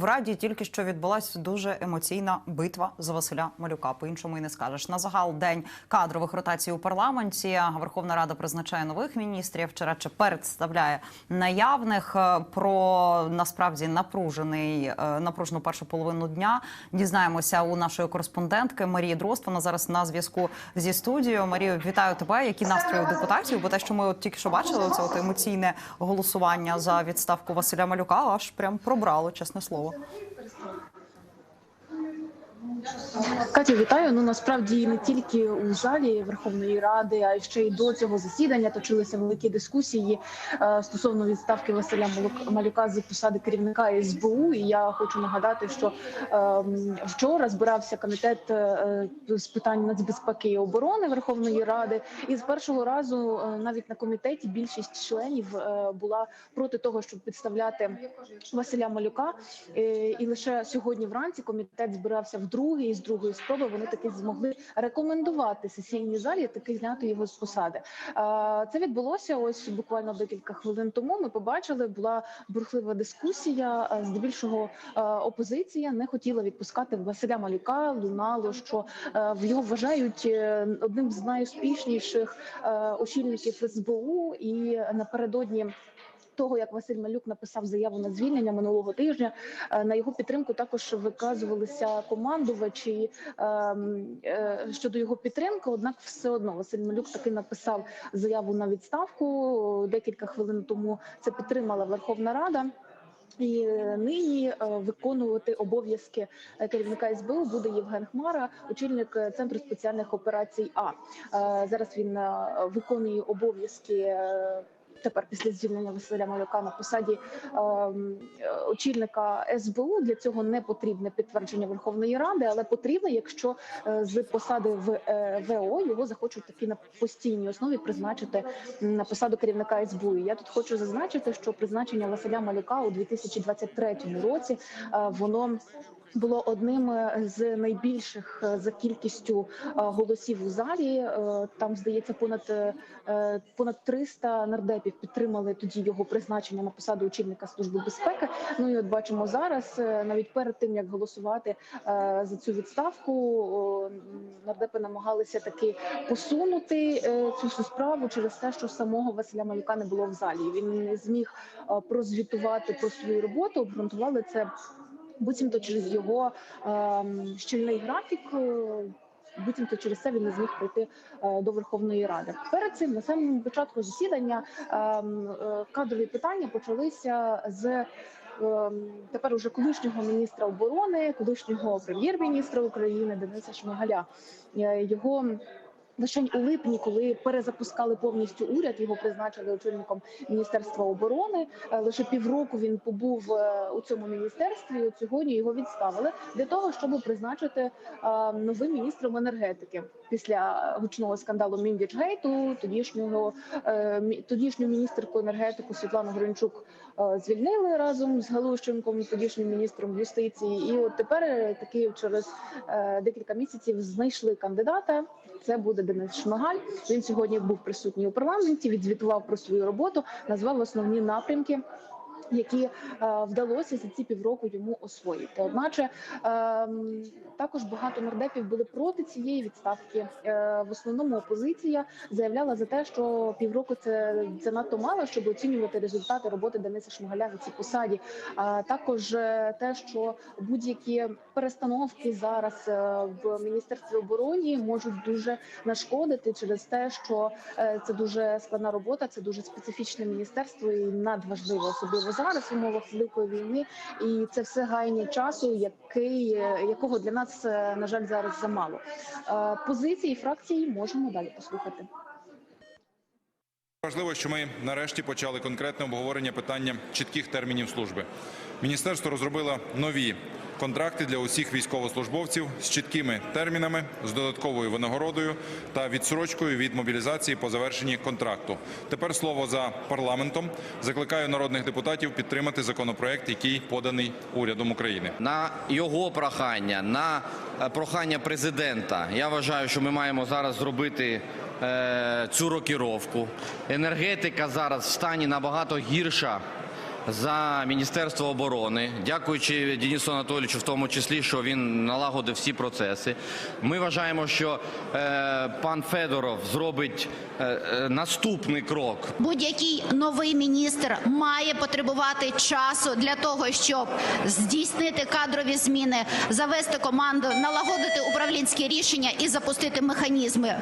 в Раді тільки що відбулася дуже емоційна битва за Василя Малюка. По іншому і не скажеш. На загал день кадрових ротацій у парламенті. Верховна Рада призначає нових міністрів. Вчора чи представляє наявних Е, про насправді напружений е, напружену першу половину дня. Дізнаємося у нашої кореспондентки Марії Дрозд. Вона зараз на зв'язку зі студією. Марію, вітаю тебе. Які настрої у депутатів? Бо те, що ми от тільки що бачили, це от емоційне голосування за відставку Василя Малюка, аж прям пробрало, чесне слово. people. Катя, вітаю. Ну насправді не тільки у залі Верховної Ради, а й ще й до цього засідання точилися великі дискусії е, стосовно відставки Василя Малюк- Малюка з посади керівника СБУ. І я хочу нагадати, що е, вчора збирався комітет е, з питань нацбезпеки і оборони Верховної Ради, і з першого разу е, навіть на комітеті більшість членів е, була проти того, щоб підставляти Василя Малюка. Е, І лише сьогодні вранці комітет збирався вдруге, і з другої спроби вони таки змогли рекомендувати сесійній залі таки зняти його з посади. Це відбулося ось буквально декілька хвилин тому. Ми побачили, була бурхлива дискусія. Здебільшого опозиція не хотіла відпускати Василя Малюка. Лунало, що в його вважають е, одним з найуспішніших очільників СБУ, і напередодні того, як Василь Малюк написав заяву на звільнення минулого тижня, е, на його підтримку також виказувалися командувачі ем, е, щодо його підтримки. Однак, все одно Василь Малюк таки написав заяву на відставку. Декілька хвилин тому це підтримала Верховна Рада. І е, нині виконувати обов'язки керівника СБУ буде Євген Хмара, очільник центру спеціальних операцій. А зараз він виконує обов'язки. Тепер після звільнення Василя Малюка на посаді ем, е, очільника СБУ для цього не потрібне підтвердження Верховної Ради, але потрібно, якщо е, з посади в е, ВО його захочуть таки на постійній основі призначити на посаду керівника СБУ. Я тут хочу зазначити, що призначення Василя Малюка у 2023 році воно було одним е, з найбільших е, за кількістю е, голосів у залі. Там здається, понад понад 300 нардепів підтримали тоді його призначення на посаду очільника служби безпеки. Ну і от бачимо зараз, навіть перед тим як голосувати за цю відставку, нардепи намагалися таки посунути цю справу через те, що самого Василя Малюка не було в залі. Він не зміг прозвітувати про свою роботу. Обґрунтували це буцімто через його ем, щільний графік. е, Буцімто через це він не зміг прийти е, до Верховної Ради. Перед цим на самому початку засідання ем, е, кадрові питання почалися з ем, тепер уже колишнього міністра оборони, колишнього прем'єр-міністра України Дениса Шмигаля. Його Лише у липні, коли перезапускали повністю уряд, його призначили очільником міністерства оборони. Е, Лише півроку він побув е, у цьому міністерстві. От сьогодні його відставили для того, щоб призначити е, новим міністром енергетики після гучного скандалу Міндічгейту. Тодішнього тодішню міністерку енергетику Світлану Гринчук звільнили разом з Галущенком, тодішнім міністром юстиції. І от тепер таки через декілька місяців знайшли кандидата. Це буде Денис Шмигаль. Він сьогодні був присутній у парламенті, відзвітував про свою роботу, назвав основні напрямки. Які е, вдалося за ці півроку йому освоїти, одначе ем, також багато нардепів були проти цієї відставки. Е, в основному опозиція заявляла за те, що півроку це занадто мало, щоб оцінювати результати роботи Дениса Шмигаля на цій посаді. А також е, те, що будь-які перестановки зараз в міністерстві оборони можуть дуже нашкодити через те, що це дуже складна робота, це дуже специфічне міністерство і надважливо, особливо в умовах великої війни. І це все гаяння часу, який е, якого для нас е, на жаль зараз замало. Е, Позиції фракції можемо далі послухати. Важливо, що ми нарешті почали конкретне обговорення питання чітких термінів служби. Міністерство розробило нові контракти для усіх військовослужбовців з чіткими термінами, з додатковою винагородою та відсрочкою від мобілізації по завершенні контракту. Тепер слово за парламентом. Закликаю народних депутатів підтримати законопроект, який поданий урядом України. на його прохання, на е, прохання президента. Я вважаю, що ми маємо зараз зробити е, цю рокіровку. Енергетика зараз в стані набагато гірша за Міністерство оборони, дякуючи Денису Анатолійовичу, в тому числі, що він налагодив всі процеси. Ми вважаємо, що е, пан Федоров зробить е, е, наступний крок Будь-який новий міністр має потребувати часу для того, щоб здійснити кадрові зміни, завести команду, налагодити управлінські рішення і запустити механізми.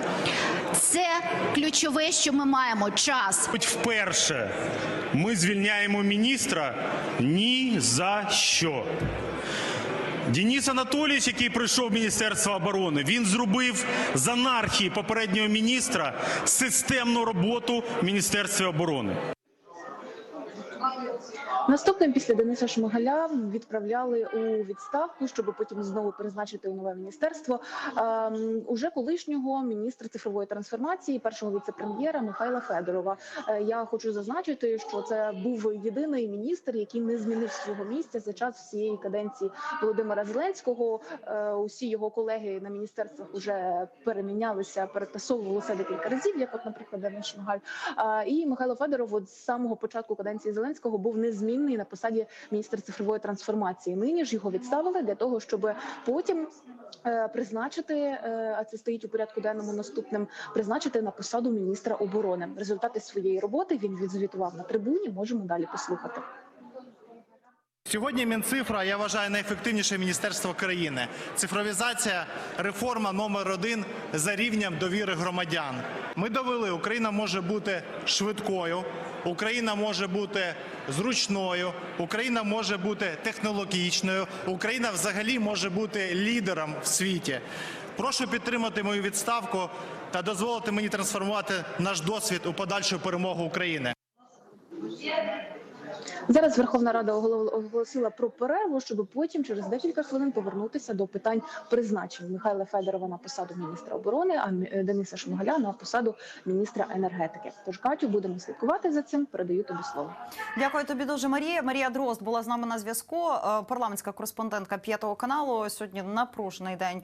Це ключове, що ми маємо час. Вперше ми звільняємо міністра ні за що. Денис Анатолійович, який прийшов в Міністерство оборони, він зробив з анархії попереднього міністра системну роботу в Міністерстві оборони. Наступним після Дениса Шмигаля відправляли у відставку, щоб потім знову призначити у нове міністерство. Ем, уже колишнього міністра цифрової трансформації, першого віцепрем'єра Михайла Федорова. Е, я хочу зазначити, що це був єдиний міністр, який не змінив свого місця за час всієї каденції Володимира Зеленського. Е, усі його колеги на міністерствах вже перемінялися, перетасовувалися декілька разів, як, от, наприклад, Денис Шмигаль. А, І Михайло Федоров от з самого початку каденції Зеленського був незмінний на посаді міністра цифрової трансформації. Нині ж його відставили для того, щоб потім е, призначити, е, а це стоїть у порядку денному наступним, призначити на посаду міністра оборони. Результати своєї роботи він відзвітував на трибуні. Можемо далі послухати. Сьогодні Мінцифра я вважаю найефективніше міністерство країни. Цифровізація реформа номер один за рівнем довіри громадян. Ми довели, Україна може бути швидкою, Україна може бути зручною, Україна може бути технологічною, Україна взагалі може бути лідером в світі. Прошу підтримати мою відставку та дозволити мені трансформувати наш досвід у подальшу перемогу України. Зараз Верховна Рада оголо- оголосила про перерву, щоб потім через декілька хвилин повернутися до питань призначень Михайла Федорова на посаду міністра оборони, а Мі- Дениса Шмигаля на посаду міністра енергетики. Тож Катю будемо слідкувати за цим. Передаю тобі слово. Дякую тобі дуже, Марія. Марія Дрозд була з нами на зв'язку. Е, Парламентська кореспондентка п'ятого каналу. Сьогодні напружений день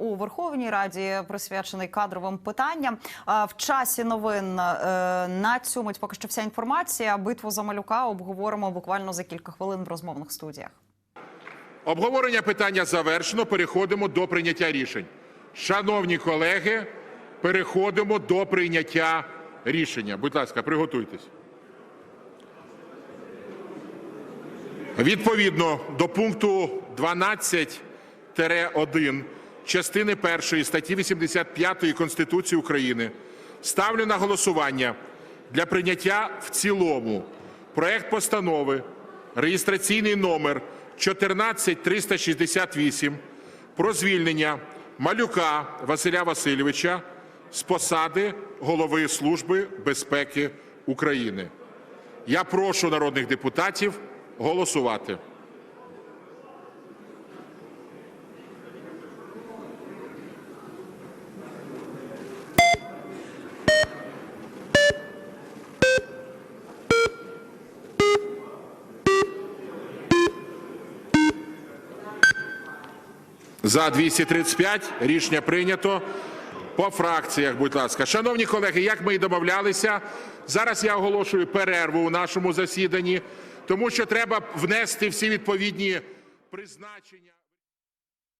у Верховній Раді, присвячений кадровим питанням. В часі новин е, на мить поки що вся інформація. Битву за малюка обговоримо буквально за кілька хвилин в розмовних студіях. Обговорення питання завершено. Переходимо до прийняття рішень. Шановні колеги, переходимо до прийняття рішення. Будь ласка, приготуйтесь. Відповідно до пункту 12-1 частини 1 статті 85 Конституції України ставлю на голосування для прийняття в цілому проект постанови реєстраційний номер 14368 про звільнення Малюка Василя Васильовича з посади Голови Служби безпеки України. Я прошу народних депутатів голосувати. За 235 рішення прийнято. По фракціях, будь ласка. Шановні колеги, як ми і домовлялися, зараз я оголошую перерву у нашому засіданні, тому що треба внести всі відповідні призначення.